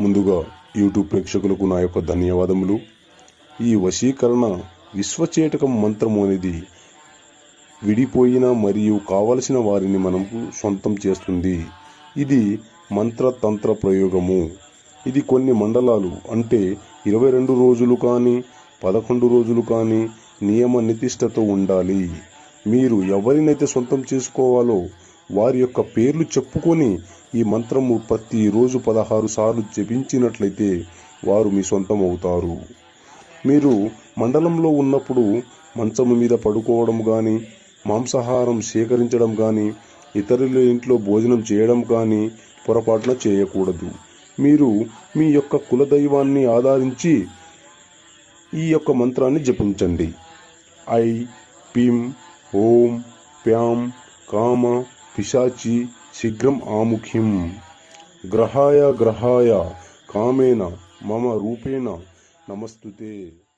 ముందుగా యూట్యూబ్ ప్రేక్షకులకు నా యొక్క ధన్యవాదములు. ఈ వశీకరణ విశ్వచేటకం మంత్రము అనేది విడిపోయిన మరియు కావలసిన వారిని మనకు సొంతం చేస్తుంది. ఇది మంత్రతంత్ర ప్రయోగము. ఇది కొన్ని మండలాలు అంటే ఇరవై రెండు రోజులు కానీ పదకొండు రోజులు కానీ నియమ నితిష్టతో ఉండాలి. మీరు ఎవరినైతే సొంతం చేసుకోవాలో వారి యొక్క పేర్లు చెప్పుకొని ఈ మంత్రము ప్రతిరోజు పదహారు సార్లు జపించినట్లయితే వారు మీ సొంతం అవుతారు మీరు మండలంలో ఉన్నప్పుడు మంచము మీద పడుకోవడం కానీ మాంసాహారం సేకరించడం కానీ ఇతరుల ఇంట్లో భోజనం చేయడం కానీ పొరపాటున చేయకూడదు. మీరు మీ యొక్క కులదైవాన్ని ఆధారించి ఈ యొక్క మంత్రాన్ని జపించండి. ఐ పిం ఓం ప్యాం కామ पिशाची शीघ्र आमुखी ग्रहाय ग्रहाय कामेन मम रूपेण नमस्तुते